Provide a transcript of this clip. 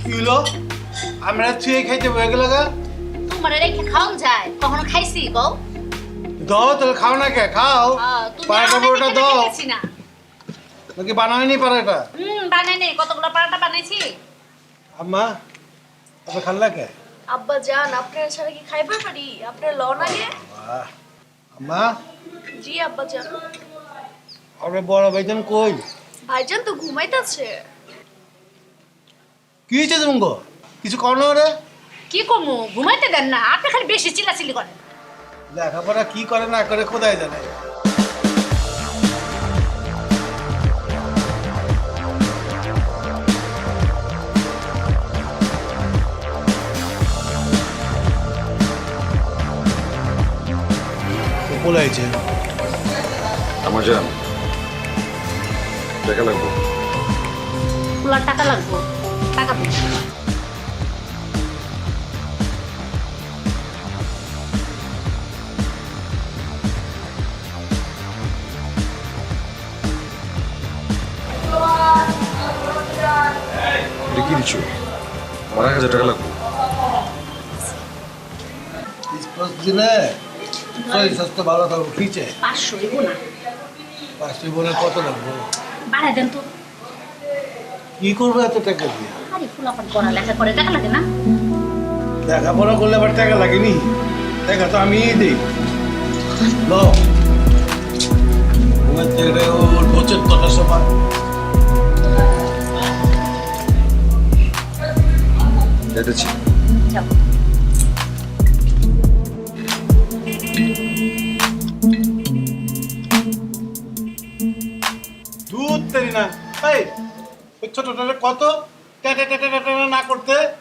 কি হলো? আমরা ছুঁয়ে খাইতে বয়ে গেল গা। তোমার রেখে খাওন যায়। কখনো খাইছি গো দাও তাহলে খাও না কে? খাও। তুমি বড়টা দাও। নাকি বানায়নি পারাটা হুম বানাই কতগুলো পারাটা বানাইছি? আম্মা আপনি খাল্লা কে? আব্বা যান আপনার ছাড়া কি খাইবার পারি? আপনার লন আগে। আম্মা? জি আব্বা যান। আপনার বড় ভাইজান কই? ভাইজান তো ঘুমাইতেছে। কি হয়েছে তুমি গো কিছু কর না রে কি করব? ঘুমাইতে দেন না আপনি খালি বেশি চিল্লাচিল্লি করেন। লেখাপড়া কি করে না করে কোথায় জানে? আমার জান দেখা লাগবো। টাকা লাগবো। টাকা কি দিচ্ছ আমার এক হাজার টাকা লাগবো। দিলে শরীর স্বাস্থ্য ভালো থাকব খিচে পাঁচশো না। পাঁচটি বলে কত লাগবো? বাড়াই দেন তো। কি করব এত টাকা দিয়ে? আরে ফুলাপান করা লেখা করে টাকা লাগে না? লেখাপড়া করলে আবার টাকা লাগেনি। টাকা তো আমিই দিই। ওর কথা যেতেছি দুধ তেরি না। এই কত? না করতে